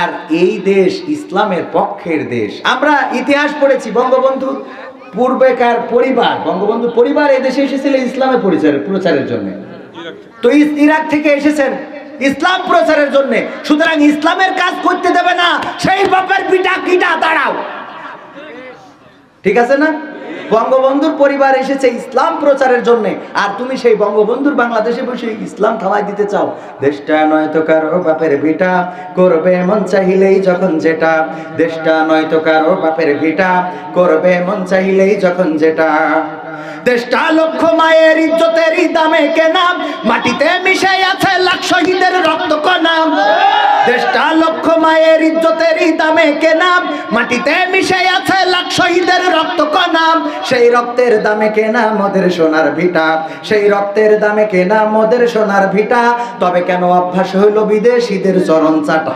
আর এই দেশ ইসলামের পক্ষের দেশ। আমরা ইতিহাস পড়েছি, বঙ্গবন্ধু পূর্বেকার পরিবার। বঙ্গবন্ধু পরিবার এই দেশে এসেছিল ইসলামের পরিচয় প্রচারের জন্য। তো ইরাক থেকে এসেছেন ইসলাম প্রচারের জন্য। সুতরাং ইসলামের কাজ করতে দেবে না, সেই বাপের পিঠা কিটা, দাঁড়াও। ঠিক আছে না? বঙ্গবন্ধুর পরিবার এসেছে ইসলাম প্রচারের জন্য। আর তুমি সেই বঙ্গবন্ধুর বাংলাদেশে বসে ইসলাম থামাই দিতে চাও। দেশটা নয় তো কারও বাপের ভিটা, করবে মন চাহিলেই যখন যেটা। দেশটা নয় তো কারও বাপের ভিটা, করবে মন চাহিলেই যখন যেটা। দেশটা লক্ষ মায়ের ইজ্জতেরই দামে কেনা। মাটিতে মিশে আছে লাখ শহীদের রক্ত কণা দেশটা লক্ষ মায়ের ইজ্জতেরই দামে কেনা। মাটিতে মিশে আছে লাখ শহীদের রক্ত কণা সেই রক্তের দামে কেনা মোদের সোনার ভিটা। সেই রক্তের দামে কেনা মোদের সোনার ভিটা। তবে কেন অভ্যাস হইল বিদেশিদের চরণ চাটা?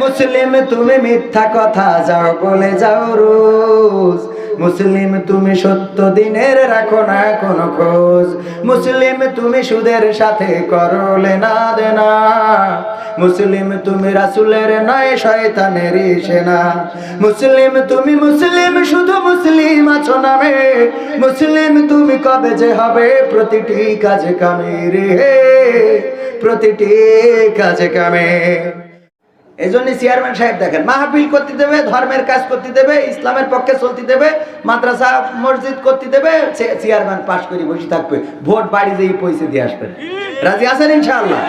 মুসলিম, তুমি মিথ্যা কথা যাও, বলে যাও রোজ। মুসলিম তুমি সত্য দিনের রাখো না কোনো খোঁজ। মুসলিম তুমি সুদের সাথে করো লেনা দেনা মুসলিম তুমি রাসুলের নয়, শয়তানের সেনা। মুসলিম তুমি মুসলিম, শুধু মুসলিম আছো নামে। মুসলিম তুমি কবে যে হবে প্রতিটি কাজে কামে রে। প্রতিটি কাজে কামে। এই জন্য চেয়ারম্যান সাহেব দেখেন, মাহফিল করতে দেবে, ধর্মের কাজ করতে দেবে, ইসলামের পক্ষে চলতে দেবে, মাদ্রাসা, মসজিদ করতে দেবে চেয়ারম্যান পাশ করে বসে থাকবে। ভোট বাড়ি যেয়ে পয়সা দিয়ে আসবেন। রাজি আছেন ইনশাআল্লাহ?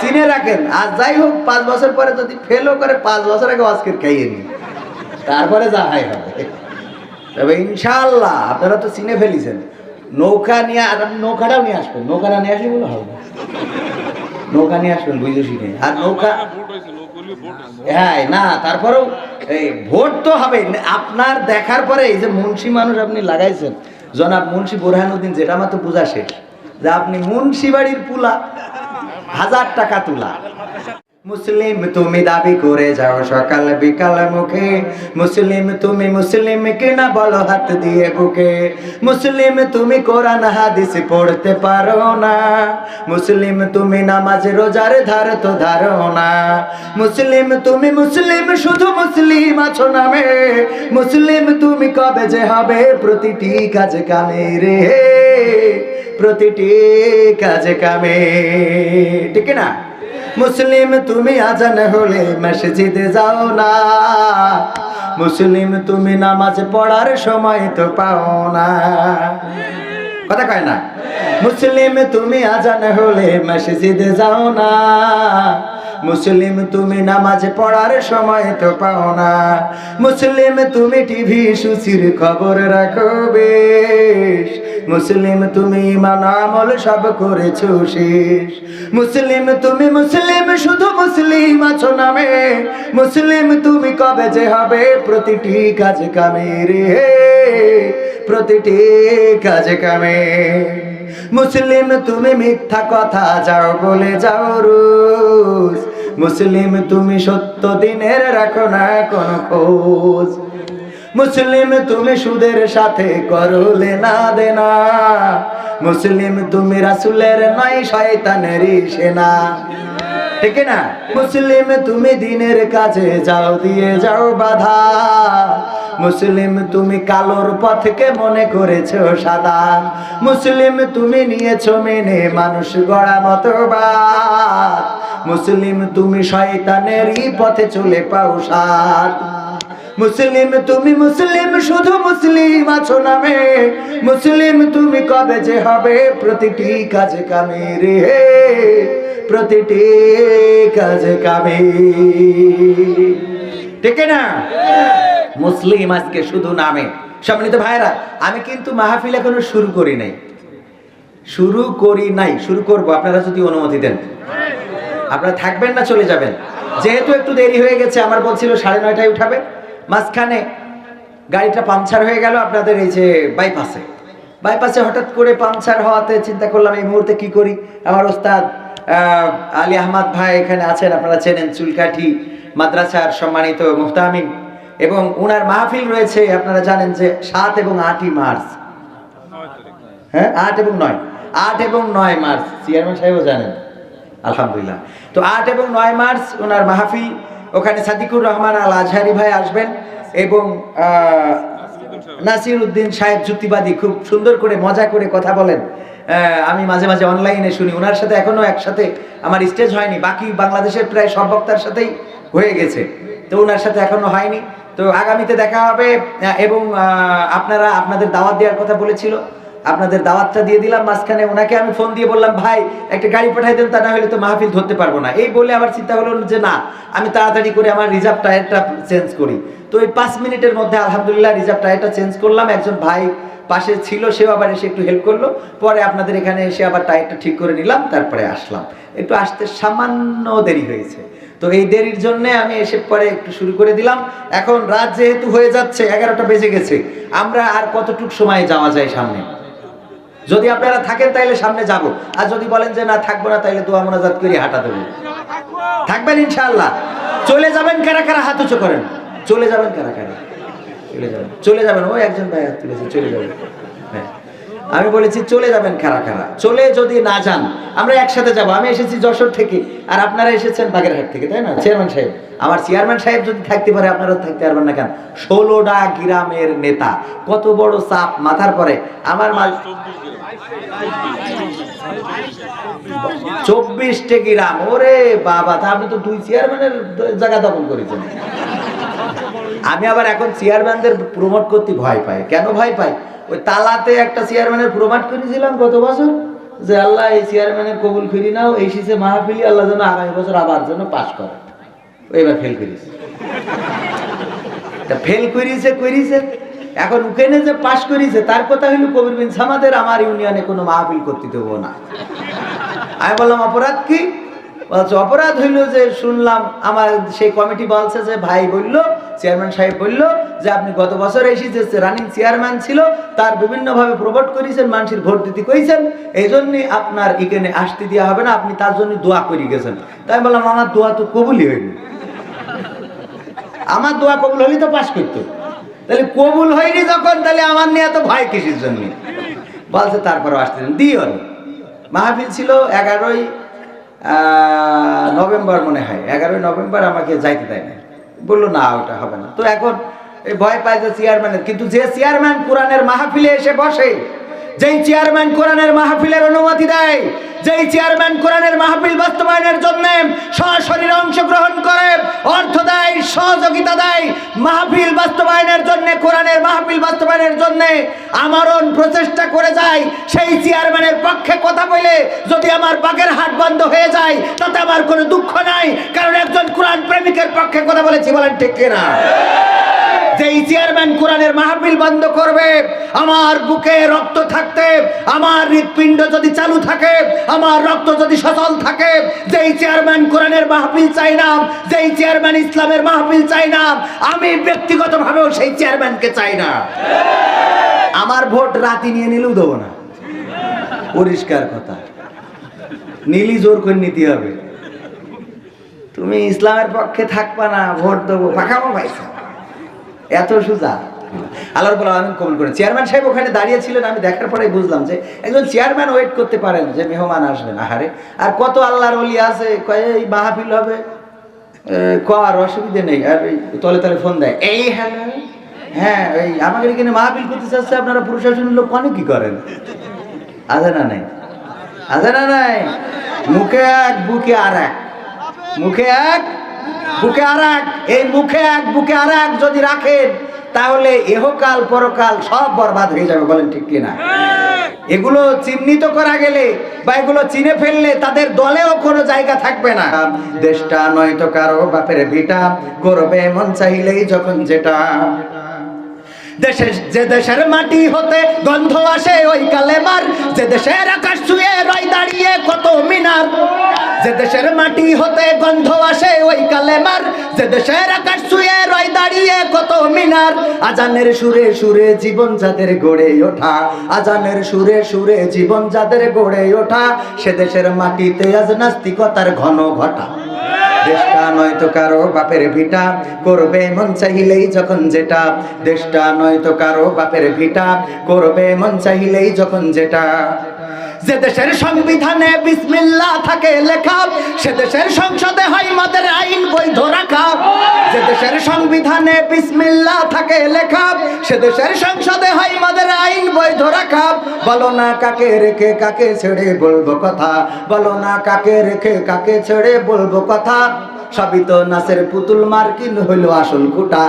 চিনে রাখেন। আর যাই হোক, পাঁচ বছর পরে যদি ফেলও করে, পাঁচ বছর আগে আজকের খাইয়ে নিন। তারপরে যা হয় হবে। তবে ইনশাআল্লাহ, আপনারা তো চিনে ফেলিছেন। নৌকা নিয়ে, আর নৌকাটাও নিয়ে আসবেন। নৌকাটা নিয়ে আসলে হবে নৌকা নিয়ে আসবেন, বুঝে শুনে। আর নৌকা হ্যাঁ না, তারপরেও এই ভোট তো হবে। আপনার দেখার পরে এই যে মুন্সি মানুষ আপনি লাগাইছেন, জনাব মুন্সি বোরহানুদ্দিন, যেটা আমার তো বোঝা শেষ। যে আপনি মুন্সি বাড়ির পুলা হাজার টাকা তুলা। মুসলিম তুমি দাবি করে যাও সকাল বিকাল মুখে। মুসলিম তুমি মুসলিম কিনা বলো হাত দিয়ে বুকে। মুসলিম তুমি কোরআন, হাদিস পড়তে পারো না। মুসলিম তুমি নামাজ রোজার ধার তো ধারো না। মুসলিম তুমি মুসলিম শুধু মুসলিম আছো নামে। মুসলিম তুমি কবে যে হবে প্রতিটি কাজ কামে রে। প্রতিটি কাজ কামে। ঠিক না? মুসলিম তুমি আজান হলে মসজিদে যাও না। মুসলিম তুমি নামাজ পড়ার সময় তো পাও না। কথা কয় না? মুসলিম তুমি আজান হলে মসজিদে যাও না। মুসলিম তুমি নামাজ পড়ার সময় তো পাও না। মুসলিম তুমি টিভি, সুচির খবর রাখো বেশ। মুসলিম তুমি ইমান সব করেছ শেষ। মুসলিম তুমি মুসলিম, শুধু মুসলিম আছো নামে। মুসলিম তুমি কবে যে হবে প্রতিটি কাজ কামে রে প্রতিটি কাজ কামে। মুসলিম তুমি মিথ্যা কথা যাও বলে যাও রোজ। মুসলিম তুমি সত্য দিনের রাখো না কোনো খোঁজ। মুসলিম তুমি সুদের সাথে করো লেনা দেনা। মুসলিম তুমি রাসুলের নয়, শয়তানেরই সেনা। ঠিক না? মুসলিম তুমি দিনের কাছে যাও, দিয়ে যাও বাধা। মুসলিম তুমি কালোর পথকে মনে করেছ সাদা। মুসলিম তুমি নিয়েছো মেনে মানুষ গড়া মতবাদ। মুসলিম তুমি শয়তানেরই পথে চলে পাও সাদ মুসলিম তুমি মুসলিম, শুধু মুসলিম আছো নামে। মুসলিম তুমি কবে যে হবে? প্রতিটি কাজে কামে রে প্রতিটি কাজে কামে ঠিক না? মুসলিম আজকে শুধু নামে। সম্মানিত ভাইরা আমি কিন্তু মাহফিল এখনও শুরু করি নাই। শুরু করি নাই, শুরু করব। আপনারা যদি অনুমতি দেন। আপনারা থাকবেন না, চলে যাবেন। যেহেতু একটু দেরি হয়ে গেছে, আমার বলছিল সাড়ে নয়টায় উঠাবে। মাঝখানে গাড়িটা পাংচার হয়ে গেল আপনাদের এই যে বাইপাসে বাইপাসে হঠাৎ করে পাংচার হওয়াতে চিন্তা করলাম, এই মুহূর্তে কি করি? আমার ওস্তাদ আলী আহমদ ভাই এখানে আছেন, আপনারা চেনেন চুলকাঠি, মাদ্রাসার সম্মানিত মুফতামিন এবং উনার মাহফিল রয়েছে, আপনারা জানেন যে সাত এবং আটই মার্চ। হ্যাঁ আট এবং নয়। আট এবং নয় মার্চ, চেয়ারম্যান সাহেবও জানেন। আলহামদুলিল্লাহ। তো আট এবং নয় মার্চ ওনার মাহফিল ওখানে সাদিকুর রহমান আল আজহারি ভাই আসবেন এবং নাসির উদ্দিন সাহেব যুক্তিবাদী, খুব সুন্দর করে মজা করে কথা বলেন। আমি মাঝে মাঝে অনলাইনে শুনি। ওনার সাথে এখনও একসাথে আমার স্টেজ হয়নি, বাকি বাংলাদেশের প্রায় সব বক্তার সাথেই হয়ে গেছে। তো ওনার সাথে এখনও হয়নি। তো আগামীতে দেখা হবে এবং আপনারা আপনাদের দাওয়াত দেওয়ার কথা বলেছিল। আপনাদের দাওয়াতটা দিয়ে দিলাম, মাঝখানে ওনাকে আমি ফোন দিয়ে বললাম, ভাই, একটা গাড়ি পাঠাই দেন তা না হলে তো মাহফিল ধরতে পারব না। এই বলে আমার চিন্তা হলো যে, না, আমি তাড়াতাড়ি করে আমার রিজার্ভ টায়ারটা চেঞ্জ করি। তো এই পাঁচ মিনিটের মধ্যে আলহামদুলিল্লাহ রিজার্ভ টায়ারটা চেঞ্জ করলাম। একজন ভাই পাশে ছিল, সেও আবার এসে একটু হেল্প করল। পরে আপনাদের এখানে এসে আবার টায়ারটা ঠিক করে নিলাম, তারপরে আসলাম। একটু আসতে সামান্য দেরি হয়েছে। তো এই দেরির জন্য আমি এসে পরে একটু শুরু করে দিলাম। এখন রাত যেহেতু হয়ে যাচ্ছে, এগারোটা বেজে গেছে, আমরা আর কতটুক সময় যাওয়া যায় সামনে? যদি আপনারা থাকেন তাইলে সামনে যাব। আর যদি বলেন যে না, থাকব না, তাইলে দোয়া মোনাজাত করে হাঁটা দেবো। থাকবেন ইনশাআল্লাহ। চলে যাবেন কারা কারা হাত উঁচু করেন? চলে যাবেন কারা কারা? চলে যাবেন। চলে যাবেন। ও একজন ভাই হাত তুলেছে, চলে যাবেন। আমি বলেছি, চলে যাবেন কারা কারা চলে যদি না যান, আমরা একসাথে যাব। আমি এসেছি যশোর থেকে, আর আপনারা এসেছেন বাগেরহাট থেকে, তাই না? চেয়ারম্যান সাহেব। আমার চেয়ারম্যান সাহেব যদি থাকতে পারে আপনারা থাকতে পারবেন না কেন? ষোলোটা গ্রামের নেতা, কত বড় চাপ মাথার পরে। আমার মাল চব্বিশটে গ্রাম। ওরে বাবা, তা আপনি তো দুই চেয়ারম্যানের জায়গা দখল করেছেন। আমি আবার এখন চেয়ারম্যানদের প্রমোট করতে ভয় পাই। কেন ভয় পাই? ওই তালাতে একটা চেয়ারম্যানের প্রমাণ করেছিলাম গত বছর, যে আল্লাহ এই চেয়ারম্যানের কবুল ফিরি নাও, এই শীষে মাহফিলি আল্লাহ যেন আগামী বছর আবার যেন পাশ করে। এবার ফেল করিস তা ফেল করিছে করিছে। এখন উকেনে যে পাশ করিছে, তার কথা হইল কবির বিন সামাদের, আমার ইউনিয়নে কোনো মাহফিল করতে দেবো না। আমি বললাম, অপরাধ কি? বলছে অপরাধ হইল যে শুনলাম আমার সেই কমিটি বলছে যে ভাই বলল, চেয়ারম্যান সাহেব বলল যে আপনি গত বছর এসে যে রানিং চেয়ারম্যান ছিল, তার বিভিন্নভাবে প্রমোট করেছেন মানুষের ভোট দিতে কইছেন এই জন্যই আপনার এখানে আসতে দেওয়া হবে না, আপনি তার জন্য দোয়া করে গেছেন। তাই বললাম, আমার দোয়া তো কবুলই হয়নি। আমার দোয়া কবুল হলেই তো পাশ করতো তাহলে কবুল হয়নি যখন, তাহলে আমার নিয়ে এত ভয় কিসের জন্য? বলছে তারপরে আসতেন দিও মাহফিল ছিল এগারোই নভেম্বর মনে হয়, এগারোই নভেম্বর আমাকে যাইতে দেয় না বলল, না, ওটা হবে না। তো এখন এই ভয় পায় যে চেয়ারম্যানের কিন্তু যে চেয়ারম্যান কোরআনের মাহফিলে এসে বসে যেই চেয়ারম্যান কোরআনের মাহফিলের অনুমতি দেয়, যেই চেয়ারম্যান কোরআনের মাহফিল বাস্তবায়নের জন্য সরাসরি অংশগ্রহণ করে, অর্থ দেয়, সহযোগিতা দেয়, মাহফিল বাস্তবায়নের জন্য, কোরআনের মাহফিল বাস্তবায়নের জন্য আমারণ প্রচেষ্টা করে যায়, সেই চেয়ারম্যানের পক্ষে কথা বলে যদি আমার বাগের হাট বন্ধ হয়ে যায়, তাতে আমার কোনো দুঃখ নাই, কারণ একজন কোরআন প্রেমিকের পক্ষে কথা বলেছি, বলেন ঠিক কিনা? যেই চেয়ারম্যান কোরআনের মাহফিল বন্ধ করবে, আমার বুকে রক্ত থাকতে, আমার হৃৎপিণ্ড যদি চালু থাকে, আমার রক্ত যদি সচল থাকে, যেই চেয়ারম্যান কোরআনের মাহফিল চাই না, যেই চেয়ারম্যান ইসলামের মাহফিল চাই না, আমি ব্যক্তিগতভাবেও সেই চেয়ারম্যানকে চাই না। আমার ভোট রাতি নিয়ে নিলেও দেবো না। পরিষ্কার কথা। নীলি জোর করে নিতে হবে। তুমি ইসলামের পক্ষে থাকবা না, ভোট দেবো। পাখামো পাইছো এত সোজা। আল্লাহর বলা আমি কবুল করেন। চেয়ারম্যান সাহেব ওখানে দাঁড়িয়ে ছিলেন, আমি দেখার পরে বুঝলাম যে একজন চেয়ারম্যান ওয়েট করতে পারেন যে মেহমান আসবেন। আহারে, আর কত আল্লাহর অলি আছে এই মাহফিল হবে? কর অসুবিধে নেই। আর তলে তলে ফোন দেয়, এই হ্যালো? হ্যাঁ এই আমাকে এখানে মাহফিল করতে চাচ্ছে, আপনারা প্রশাসনের লোক অনেক কি করেন? আছে না নাই? আছে না নাই? মুখে এক, বুকে আর এক। মুখে এক বুকে আর এই মুখে এক, বুকে আর যদি রাখেন, তাহলে এহকাল পরকাল সব বরবাদ হয়ে যাবে, বলেন ঠিক কিনা? এগুলো চিহ্নিত করা গেলে বা এগুলো চিনে ফেললে তাদের দলেও কোনো জায়গা থাকবে না। দেশটা নয়তো কারও বাপের ভিটা, করবে মন চাইলেই যখন যেটা। দেশের যে দেশের মাটি হতে গন্ধ আসে ওই কালেমার যে দেশের আকাশ ছুঁয়ে রয় দাঁড়িয়ে কত মিনার। যে দেশের মাটি হতে গন্ধ আসে ওই কালেমার যে দেশের আকাশ ছুঁয়ে রয় দাঁড়িয়ে কত মিনার। আজানের সুরে সুরে জীবন যাদের গড়ে ওঠা। আজানের সুরে সুরে জীবন যাদের গড়ে ওঠা। সে দেশের মাটিতে আজ নাস্তিকতার ঘন ঘটা। দেশটা নয়তো কারও বাপের ভিটা। করবে মন চাইলেই যখন যেটা। দেশটা নয়তো কারও বাপের ভিটা। করবে মন চাহিলেই যখন যেটা। যে দেশের সংবিধানে বিসমিল্লা থাকে লেখা, সে দেশের সংসদে হয় মাদের আইন বৈধ রাখা। দেশের সংবিধানে বিসমিল্লা থাকে লেখা, সে দেশের সংসদে হয় মাদের আইন বৈধ রাখা। বলো না কাকে রেখে কাকে ছেড়ে বলব কথা, বলো না কাকে রেখে কাকে ছেড়ে বলব কথা। সবই তো নাচের পুতুল মার্কিন হইল আসল খুঁটা।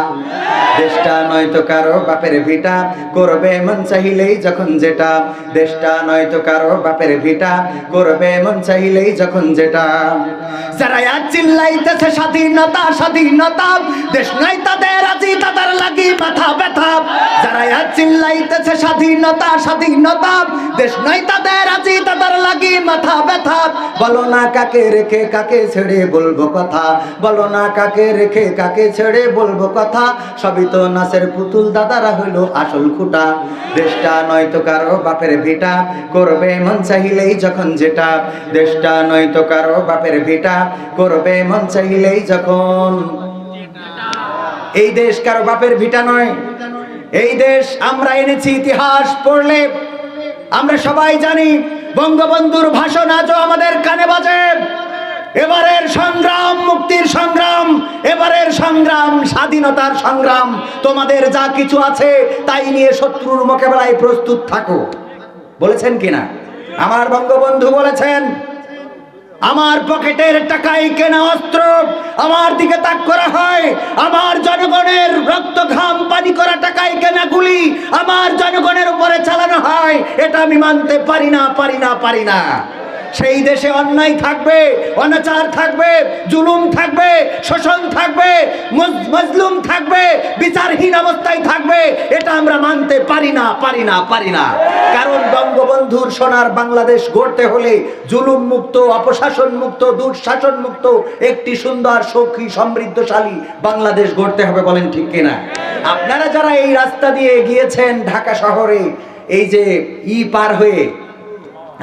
দেশটা নয়তো কারও বাপের ভিটা, করবে মন চাহিলেই যখন যেটা। দেশটা নয়তো কারও বাপের ভিটা, করবে মন চাহিলেই যখন যেটা। যারা আজ চিল্লাইতেছে স্বাধীনতা স্বাধীনতা। দেশ নাই তাদের আজি তাদের লাগি মাথা ব্যথা। যারা আজ চিল্লাইতেছে স্বাধীনতা স্বাধীনতা। দেশ নাই তাদের আজি তাদের লাগি মাথা ব্যথা। বলো না কাকে রেখে কাকে ছেড়ে বলব কথা। বলো না কাকে রেখে কাকে ছেড়ে বলব কথা? সবই তো নাচের পুতুল দাদারা হইল আসল খুঁটা। দেশটা নয়তো কারও বাপের ভিটা, করবে মন চাইলেই যখন যেটা। দেশটা নয়তো কারও বাপের ভিটা, করবে মন চাইলেই যখন। এই দেশ কারও বাপের ভিটা নয়। এই দেশ আমরা এনেছি ইতিহাস পড়লে। আমরা সবাই জানি, বঙ্গবন্ধুর ভাষণ আজও আমাদের কানে বাজে। এবারের সংগ্রাম, মুক্তির সংগ্রাম, এবারের সংগ্রাম, স্বাধীনতার সংগ্রাম, তোমাদের যা কিছু আছে তাই নিয়ে শত্রুর মোকাবেলায় প্রস্তুত থাকো। বলেছেন কিনা? আমার বঙ্গবন্ধু বলেছেন, আমার পকেটের টাকায় কেনা অস্ত্র আমার দিকে তাক করা হয়, আমার জনগণের রক্ত ঘাম পানি করা টাকায় কেনা গুলি আমার জনগণের উপরে চালানো হয়, এটা আমি মানতে পারি না পারি না পারি না। সেই দেশে অন্যায় থাকবে, অনাচার থাকবে, জুলুম থাকবে, শোষণ থাকবে মজলুম থাকবে, বিচারহীন অবস্থায় থাকবে, এটা আমরা মানতে পারি না পারি না পারি না। কারণ বঙ্গবন্ধুর সোনার বাংলাদেশ গড়তে হলে জুলুম মুক্ত, অপশাসন মুক্ত, দুঃশাসন মুক্ত, একটি সুন্দর, সৌখী, সমৃদ্ধশালী বাংলাদেশ গড়তে হবে বলেন ঠিক কিনা? আপনারা যারা এই রাস্তা দিয়ে গিয়েছেন ঢাকা শহরে, এই যে ই পার হয়ে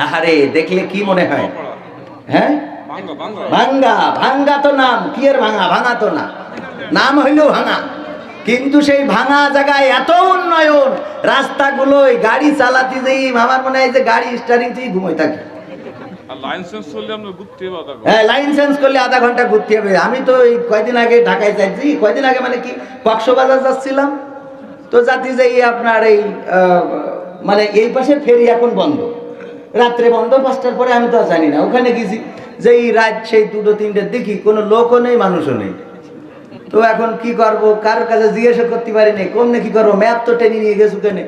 আহারে, দেখলে কি মনে হয়? হ্যাঁ? ভাঙ্গা ভাঙ্গা তো নাম, কি এর ভাঙা? ভাঙা তো না। নাম হইল ভাঙা। কিন্তু সেই ভাঙা জায়গায় এত উন্নয়ন, রাস্তাগুলোয় গাড়ি চালাতে যেই আমার মনে হয় যে গাড়ি স্টারিং থেকে। ঘুমোই থাকে হ্যাঁ করলে আধা ঘণ্টা ঘুরতে হবে। আমি তো ঢাকায় মানে কি, কক্সবাজার যাচ্ছিলাম। তো আপনার এই মানে এই পাশে ফেরি এখন বন্ধ। রাত্রে বন্ধ, পাঁচটার পরে আমি তো জানি না। ওখানে গেছি যে এই রাত, সেই দুটো, তিনটে, দেখি কোনো লোকও নেই, মানুষও নেই। তো এখন কি করব? কারোর কাছে জিজ্ঞাসা করতে পারি নাই। কমনে কি করব? ম্যাপ তো টেনে নিয়ে গেছো কেনে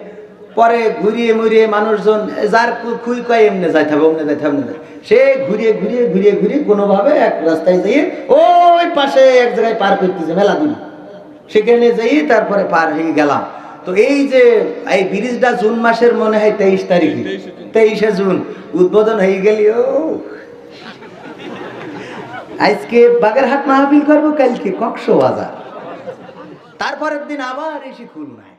পরে ঘুরিয়ে মুড়িয়ে মানুষজন, যার খুই কয়, এমনি যাই হবে, অমনে অমনে যাইতে হবে। সে ঘুরিয়ে ঘুরিয়ে ঘুরিয়ে ঘুরিয়ে কোনোভাবে এক রাস্তায় যেয়ে ওই পাশে এক জায়গায় পার করতেছে, মেলা দূর। সেখানে যেয়ে তারপরে পার হয়ে গেলাম। তো এই যে, এই ব্রিজটা জুন মাসের মনে হয় তেইশ তারিখে। তেইশে জুন, উদ্বোধন হয়ে গেলি ও আজকে বাগেরহাট মাহফিল করব, কালকে কক্সবাজার। তারপরের দিন আবার এসে খুলনায়।